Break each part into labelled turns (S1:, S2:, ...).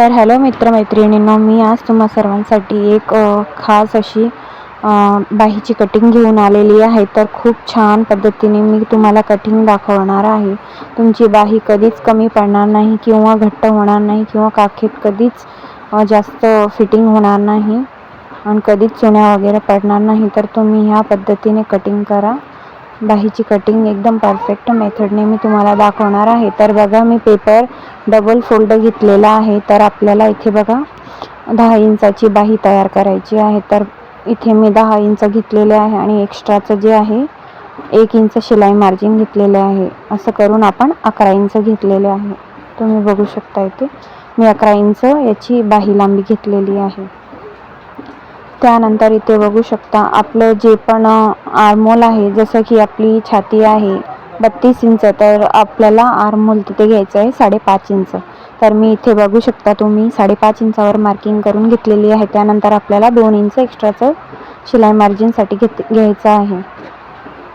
S1: तर हॅलो मित्रमैत्रिणींनो मी आज तुम्हा सर्वांसाठी एक खास अशी बाहीची कटिंग घेऊन आलेली आहे. तर खूप छान पद्धतीने मी तुम्हाला कटिंग दाखवणार आहे. तुमची बाही कधीच कमी पडणार नाही किंवा घट्ट होणार नाही किंवा काखेत कधीच जास्त फिटिंग होणार नाही आणि कधीच चुन्या वगैरे पडणार नाही. तर तुम्ही ह्या पद्धतीने कटिंग करा. बाहीची कटिंग एकदम परफेक्ट मेथडने मी तुम्हाला दाखवणार आहे. तर बघा मी पेपर डबल फोल्ड घेतलेला आहे. तर आपल्याला इथे बघा दहा इंचाची बाही तयार करायची आहे. तर इथे मी दहा इंच घेतलेले आहे आणि एक्स्ट्राचं जे आहे एक इंच शिलाई मार्जिन घेतलेले आहे. असं करून आपण अकरा इंच घेतलेले आहे. तुम्ही बघू शकता इथे मी अकरा इंच याची बाही लांबी घेतलेली आहे. त्यानंतर इथे बघू शकता आपलं जे पण आरमोल आहे जसं की आपली छाती आहे बत्तीस इंच तर आपल्याला आरमोल तिथे घ्यायचं आहे साडेपाच इंच. तर मी इथे बघू शकता तुम्ही साडेपाच इंचावर मार्किंग करून घेतलेली आहे. त्यानंतर आपल्याला दोन इंच एक्स्ट्राचं शिलाई मार्जिनसाठी घेत घ्यायचं आहे.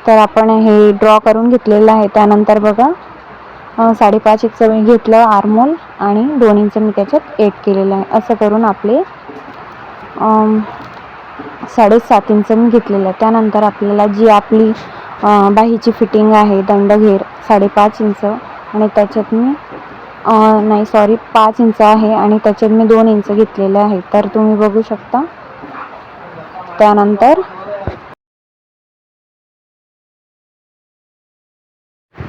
S1: तर आपण हे ड्रॉ करून घेतलेलं आहे. त्यानंतर बघा साडेपाच इंच मी घेतलं आरमोल आणि दोन इंच मी त्याच्यात एड केलेलं आहे. असं करून आपले साडेसात इंच मी घेतलेलं आहे. त्यानंतर आपल्याला जी आपली बाहीची फिटिंग आहे दंडघेर साडेपाच इंच आणि त्याच्यात मी नाही सॉरी पाच इंच आहे. आणि त्याच्यात मी दोन इंच घेतलेले आहे. तर तुम्ही बघू शकता. त्यानंतर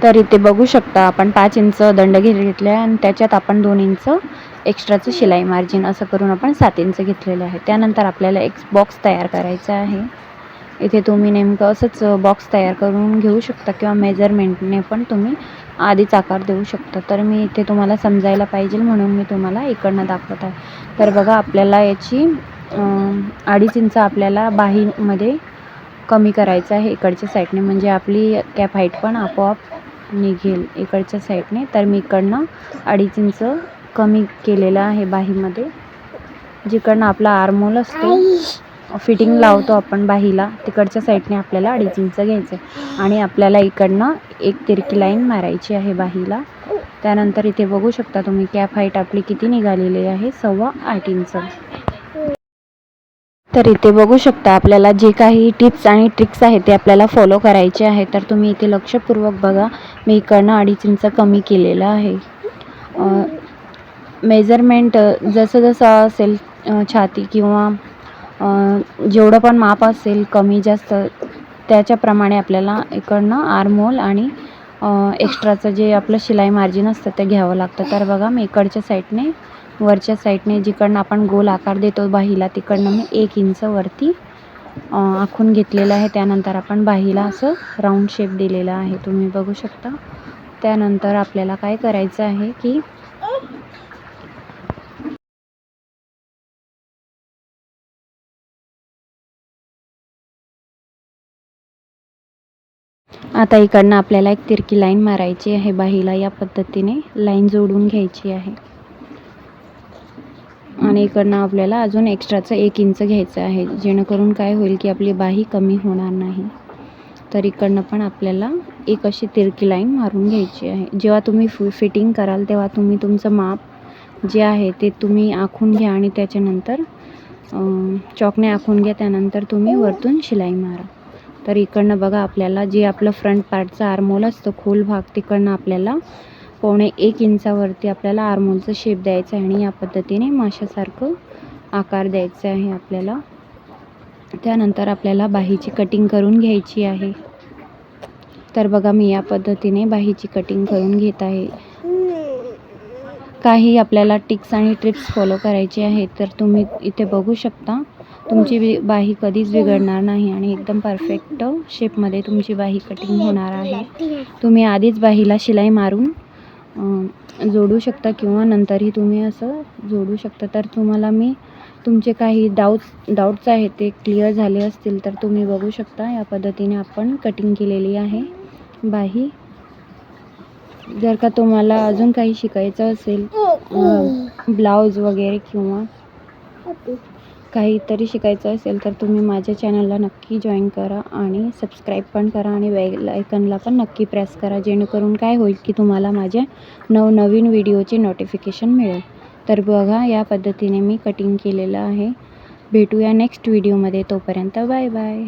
S1: तर इथे बघू शकता. आपण पाच इंच दंड घेतले आहे आणि त्याच्यात आपण दोन इंच एक्स्ट्राचं शिलाई मार्जिन असं करून आपण सात इंच घेतलेलं आहे. त्यानंतर आपल्याला एक बॉक्स तयार करायचा आहे. इथे तुम्ही नेमकं असंच बॉक्स तयार करून घेऊ शकता किंवा मेजरमेंटने पण तुम्ही आधीच आकार देऊ शकता. तर मी इथे तुम्हाला समजायला पाहिजे म्हणून मी तुम्हाला इकडनं दाखवत आहे. तर बघा आपल्याला याची अडीच इंच आपल्याला बाहीमध्ये कमी करायचं आहे इकडच्या साईडने म्हणजे आपली कॅप हाईट पण आपोआप निघेल इकडच्या साईडने. तर मी इकडनं अडीच इंच कमी केलेलं आहे बाहीमध्ये. जिकडनं आपला आरमोल असतो फिटिंग लावतो आपण बाहीला तिकडच्या साईडने आपल्याला अडीच इंच घ्यायचं आहे आणि आपल्याला इकडनं एक तिरकी लाईन मारायची आहे बाहीला. त्यानंतर इथे बघू शकता तुम्ही कॅप हाईट आपली किती निघालेली आहे सव्वा आठ इंच. तर इथे बघू शकता आपल्याला जे काही टिप्स आणि ट्रिक्स आहेत ते आपल्याला फॉलो करायचे आहे तर तुम्ही इथे लक्षपूर्वक बघा. मी इकडनं अडीच इंच कमी केलेलं आहे. मेजरमेंट जसं जसं असेल छाती किंवा जेवढं पण माप असेल कमी जास्त त्याच्याप्रमाणे आपल्याला इकडनं आरमोल आणि एक्स्ट्राचं जे आपलं शिलाई मार्जिन असतं ते घ्यावं लागतं. तर बघा मी इकडच्या साईडने वरच्या साईडने जिकडनं आपण गोल आकार देतो बाहीला तिकडनं मी एक इंच वरती आखून घेतलेलं आहे. त्यानंतर आपण बाहीला असं राऊंड शेप दिलेला आहे. तुम्ही बघू शकता. त्यानंतर आपल्याला काय करायचं आहे की आता इकडनं आपल्याला एक तिरकी लाईन मारायची आहे. बाहीला या पद्धतीने लाईन जोडून घ्यायची आहे. आणि इकडनं आपल्याला अजून एक्स्ट्राचं एक इंच घ्यायचं आहे. जेणेकरून काय होईल की आपली बाही कमी होणार नाही. तर इकडनं पण आपल्याला एक अशी तिरकी लाईन मारून घ्यायची आहे. जेव्हा तुम्ही फु फिटिंग कराल तेव्हा तुम्ही तुमचं माप जे आहे ते तुम्ही आखून घ्या आणि त्याच्यानंतर चॉकने आखून घ्या. त्यानंतर तुम्ही वरतून शिलाई मारा. तर इकडनं बघा आपल्याला जे आपलं फ्रंट पार्टचं आरमोल असतं खोल भाग तिकडनं आपल्याला पावणे एक इंचावरती आपल्याला आरमोलचं शेप द्यायचं आहे आणि या पद्धतीने माशासारखं आकार द्यायचा आहे आपल्याला. त्यानंतर आपल्याला बाहीची कटिंग करून घ्यायची आहे. तर बघा मी या पद्धतीने बाहीची कटिंग करून घेत आहे. काही आपल्याला टिक्स आणि ट्रिप्स फॉलो करायचे आहेत तर तुम्ही इथे बघू शकता. तुमची बाही कधीच बिघडणार नाही आणि एकदम परफेक्ट शेपमध्ये तुमची बाही कटिंग होणार आहे. तुम्ही आधीच बाहीला शिलाई मारून जोडू शकता किंवा नंतरही तुम्ही असं जोडू शकता. तर तुम्हाला मी तुमचे काही डाऊट्स डाऊट्स आहेत ते क्लिअर झाले असतील तर तुम्ही बघू शकता. या पद्धतीने आपण कटिंग केलेली आहे. बाही जर का तुम्हाला अजून काही शिकायचं असेल ब्लाऊज वगैरे किंवा काहीतरी शिकायचं असेल तर तुम्ही माझ्या चॅनलला नक्की जॉईन करा आणि सबस्क्राईब पण करा आणि बेल आयकनला पण नक्की प्रेस करा जेणेकरून काय होईल की तुम्हाला माझ्या नवनवीन व्हिडिओचे नोटिफिकेशन मिळेल. तर बघा या पद्धतीने मी कटिंग केलेलं आहे. भेटूया नेक्स्ट व्हिडिओमध्ये तोपर्यंत बाय बाय